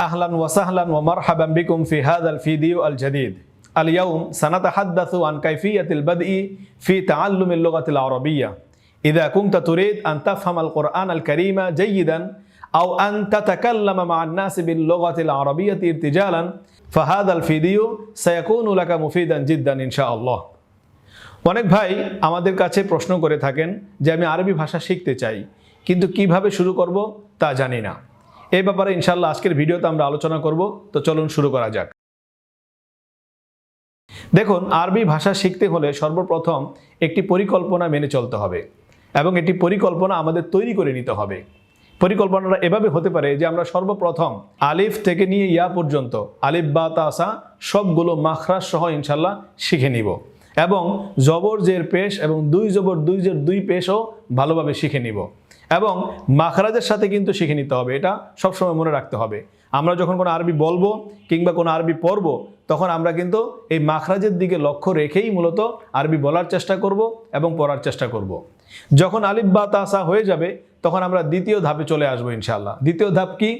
أهلا وسهلا ومرحبا بكم في هذا الفيديو الجديد اليوم سنتحدث عن كيفية البدء في تعلم اللغة العربية إذا كنت تريد أن تفهم القرآن الكريم جيدا أو أن تتكلم مع الناس باللغة العربية ارتجالا فهذا الفيديو سيكون لك مفيدا جدا إن شاء الله অনেক ভাই আমাদের কাছে প্রশ্ন করে থাকেন যে আমি আরবি ভাষা শিখতে চাই কিন্তু কিভাবে শুরু করব তা জানি না এই ব্যাপারে ইনশাল্লাহ আজকের ভিডিওতে আমরা আলোচনা করব। তো চলুন শুরু করা যাক। দেখুন, আরবি ভাষা শিখতে হলে সর্বপ্রথম একটি পরিকল্পনা মেনে চলতে হবে এবং একটি পরিকল্পনা আমাদের তৈরি করে নিতে হবে। পরিকল্পনাটা এভাবে হতে পারে যে আমরা সর্বপ্রথম আলিফ থেকে নিয়ে ইয়া পর্যন্ত, আলিফ, বা তাসা সবগুলো মাখরাজ সহ ইনশাল্লাহ শিখে নিব। এবং জবর জের পেশ এবং দুই জবর, দুই জের দুই পেশও ভালোভাবে শিখে নিব। এবং মাখরাজের সাথে কিন্তু শিখে নিতে হবে, এটা সবসময় মনে রাখতে হবে। আমরা যখন কোনো আরবি বলব কিংবা কোনো আরবি পড়ব, তখন আমরা কিন্তু এই মাখরাজের দিকে লক্ষ্য রেখেই মূলত আরবি বলার চেষ্টা করব এবং পড়ার চেষ্টা করব। যখন আলিফ বা তাসা হয়ে যাবে, তখন আমরা দ্বিতীয় ধাপে চলে আসব ইনশাল্লাহ দ্বিতীয় ধাপ কি?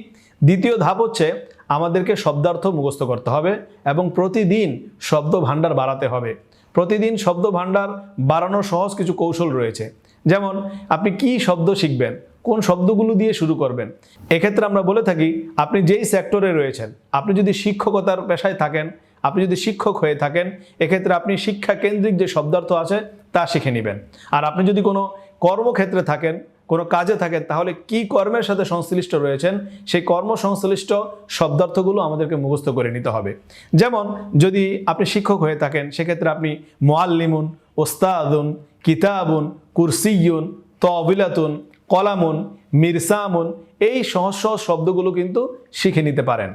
দ্বিতীয় ধাপ হচ্ছে আমাদেরকে শব্দার্থ মুখস্থ করতে হবে এবং প্রতিদিন শব্দ ভাণ্ডার বাড়াতে হবে। প্রতিদিন শব্দ ভাণ্ডার বাড়ানোর সহজ কিছু কৌশল রয়েছে। যেমন, আপনি কি শব্দ শিখবেন? কোন শব্দগুলো দিয়ে শুরু করবেন? এক্ষেত্রে আমরা বলে থাকি, আপনি যেই সেক্টরে রয়েছেন, আপনি যদি শিক্ষকতার পেশায় থাকেন, আপনি যদি শিক্ষক হয়ে থাকেন, এক্ষেত্রে আপনি শিক্ষা কেন্দ্রিক যে শব্দার্থ আছে, তা শিখে নেবেন। আর আপনি যদি কোনো কর্মক্ষেত্রে থাকেন কোনো কাজে থাকেন, তাহলে কি কর্মের সাথে সংশ্লিষ্ট রয়েছেন? সেই কর্ম সংশ্লিষ্ট শব্দার্থগুলো আমাদেরকে মুখস্থ করে নিতে হবে। যেমন, যদি আপনি শিক্ষক হয়ে থাকেন, সেক্ষেত্রে আপনি মোয়াল্লিমুন ওস্তাদুন, কিতাবুন, কুরসিয়ুন তবিলাতুন কলামুন, মিরসামুন, এই সহজ সহজ শব্দগুলো কিন্তু শিখে নিতে পারেন।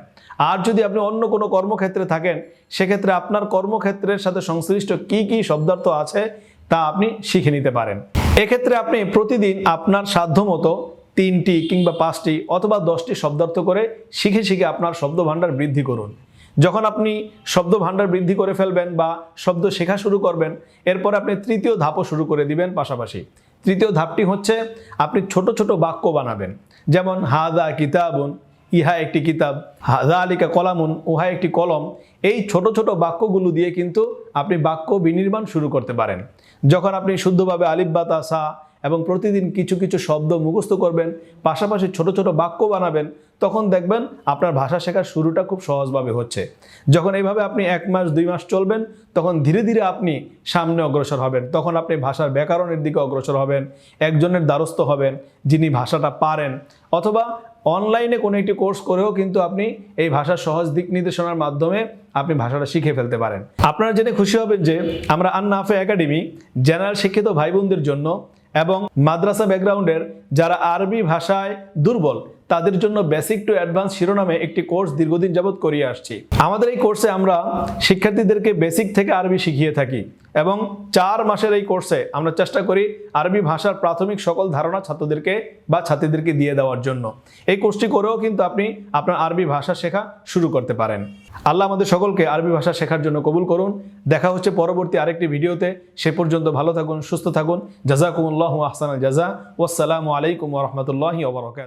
আর যদি আপনি অন্য কোনো কর্মক্ষেত্রে থাকেন, সেক্ষেত্রে আপনার কর্মক্ষেত্রের সাথে সংশ্লিষ্ট কি কি শব্দার্থ আছে, তা আপনি শিখে নিতে পারেন। এক্ষেত্রে আপনি প্রতিদিন আপনার সাধ্যমতো তিনটি কিংবা পাঁচটি অথবা দশটি শব্দার্থ করে শিখে শিখে আপনার শব্দ ভাণ্ডার বৃদ্ধি করুন। যখন আপনি শব্দ ভাণ্ডার বৃদ্ধি করে ফেলবেন বা শব্দ শেখা শুরু করবেন, এরপর আপনি তৃতীয় ধাপও শুরু করে দিবেন পাশাপাশি। তৃতীয় ধাপটি হচ্ছে আপনি ছোট ছোট বাক্য বানাবেন। যেমন, হাদা কিতাবুন। ইহা একটি কিতাব। হাদা আলিকা কলামুন, উহা একটি কলম। এই ছোট ছোট বাক্যগুলো দিয়ে কিন্তু আপনি বাক্য বিনির্মাণ শুরু করতে পারেন। যখন আপনি শুদ্ধভাবে আলিফ বা তাসা এবং প্রতিদিন কিছু কিছু শব্দ মুখস্থ করবেন, পাশাপাশি ছোট ছোট বাক্য বানাবেন, তখন দেখবেন আপনার ভাষা শেখার শুরুটা খুব সহজভাবে হচ্ছে। যখন এইভাবে আপনি এক মাস, দুই মাস চলবেন, তখন ধীরে ধীরে আপনি সামনে অগ্রসর হবেন। তখন আপনি ভাষার ব্যাকরণের দিকে অগ্রসর হবেন, একজনের দ্বারস্থ হবেন যিনি ভাষাটা পারেন। অথবা অনলাইনে কোনো একটি কোর্স করেও কিন্তু আপনি এই ভাষার সহজ দিক নির্দেশনার মাধ্যমে আপনি ভাষাটা শিখে ফেলতে পারেন। আপনারা জেনে খুশি হবেন যে আমরা আন্নাফে একাডেমি জেনারেল শিক্ষিত ভাই বোনদের জন্য এবং মাদ্রাসা ব্যাকগ্রাউন্ডের যারা আরবি ভাষায় দুর্বল তাদের জন্য বেসিক টু অ্যাডভান্স শিরোনামে একটি কোর্স দীর্ঘদিন যাবৎ করিয়ে আসছি। আমাদের এই কোর্সে আমরা শিক্ষার্থীদেরকে বেসিক থেকে আরবি শিখিয়ে থাকি এবং চার মাসের এই কোর্সে আমরা চেষ্টা করি আরবি ভাষার প্রাথমিক সকল ধারণা ছাত্রদেরকে বা ছাত্রীদেরকে দিয়ে দেওয়ার জন্য। এই কোর্সটি করেও কিন্তু আপনি আপনার আরবি ভাষা শেখা শুরু করতে পারেন। আল্লাহ আমাদের সকলকে আরবি ভাষা শেখার জন্য কবুল করুন। দেখা হচ্ছে পরবর্তী আরেকটি ভিডিওতে। সে পর্যন্ত ভালো থাকুন, সুস্থ থাকুন। জাজাকুমুল্লাহ আহসান জাজা। ওয়াসালামু আলাইকুম রহমতুল্লাহি ওবরকাত